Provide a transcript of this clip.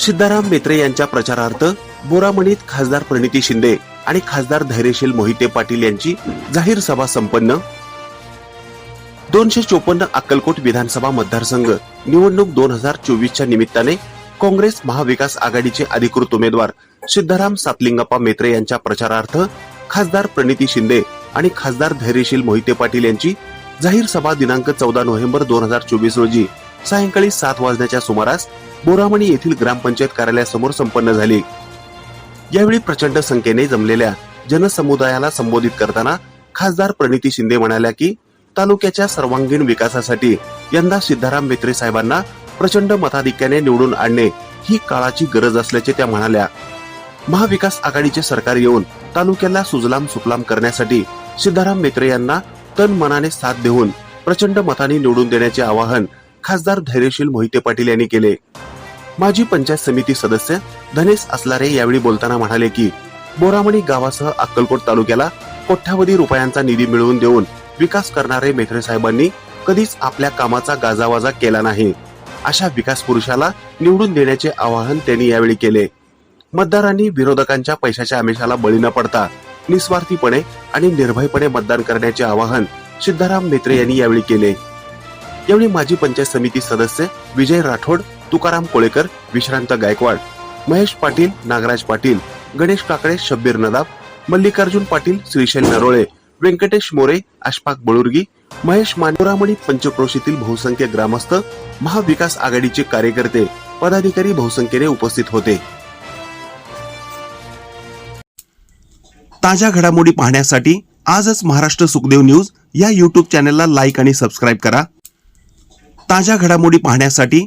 सिद्धाराम मेत्रे यांच्या प्रचारार्थ बोरामणीत खासदार प्रणिती शिंदे आणि खासदार धैर्यशील मोहिते पाटील यांची जाहीर सभा संपन्न. दोनशे चोपन्न अक्कलकोट विधानसभा मतदारसंघ निवडणूक दोन हजार चोवीसच्या निमित्ताने काँग्रेस महाविकास आघाडीचे अधिकृत उमेदवार सिद्धाराम सातलिंगप्पा मेत्रे यांच्या प्रचारार्थ खासदार प्रणिती शिंदे आणि खासदार धैर्यशील मोहिते पाटील यांची जाहीर सभा दिनांक चौदा नोव्हेंबर दोन हजार चोवीस रोजी सायंकाळी सात वाजण्याच्या सुमारास बोरामणी येथील ग्रामपंचायत कार्यालयासमोर संपन्न झाली. यावेळी प्रचंड संख्येने जमलेल्या जनसमुदायाला संबोधित करताना खासदार प्रणिती शिंदे म्हणाल्या की तालुक्याच्या सर्वांगीण विकासासाठी यंदा सिद्धाराम मेत्रे साहेबांना प्रचंड मताधिक्याने निवडून आणणे ही काळाची गरज असल्याचे त्या म्हणाल्या. महाविकास आघाडीचे सरकार येऊन तालुक्याला सुजलाम सुफलाम करण्यासाठी सिद्धाराम मेत्रे यांना तन मनाने साथ देऊन प्रचंड मताने निवडून देण्याचे आवाहन खासदार धैर्यशील मोहिते पाटील यांनी केले. माजी पंचायत समिती सदस्य धनेश असलारे यावेळी बोलताना म्हणाले की बोरामणी गावासह अक्कलकोट तालुक्याला कोट्यावधी रुपयांचा निधी मिळवून देऊन विकास करणारे मेत्रे साहेबांनी कधीच आपल्या कामाचा गाजावाजा केला नाही. अशा विकास पुरुषाला निवडून देण्याचे आवाहन त्यांनी यावेळी केले. मतदारांनी विरोधकांच्या पैशाच्या आमिषाला बळी न पडता निस्वार्थीपणे आणि निर्भयपणे मतदान करण्याचे आवाहन सिद्धाराम मेत्रे यांनी यावेळी केले. यावेळी माजी पंचायत समिती सदस्य विजय राठोड तुकाराम कोळेकर विश्रांत गायकवाड महेश पाटील नागराज पाटील गणेश काकडे शब्बीर नदाब मल्लिकार्जुन पाटील श्रीशैल नरोळे व्यंकटेश मोरे अशफाक बळुर्गी महेश मानोरामणी पंचक्रोशीतील बहुसंख्य ग्रामस्थ महाविकास आघाडीचे कार्यकर्ते पदाधिकारी बहुसंख्येने उपस्थित होते. ताज्या घडामोडी पाहण्यासाठी आजच महाराष्ट्र सुखदेव न्यूज या यूट्यूब चॅनलला लाईक आणि सबस्क्राईब करा. ताज्या घडामोडी पाहण्यासाठी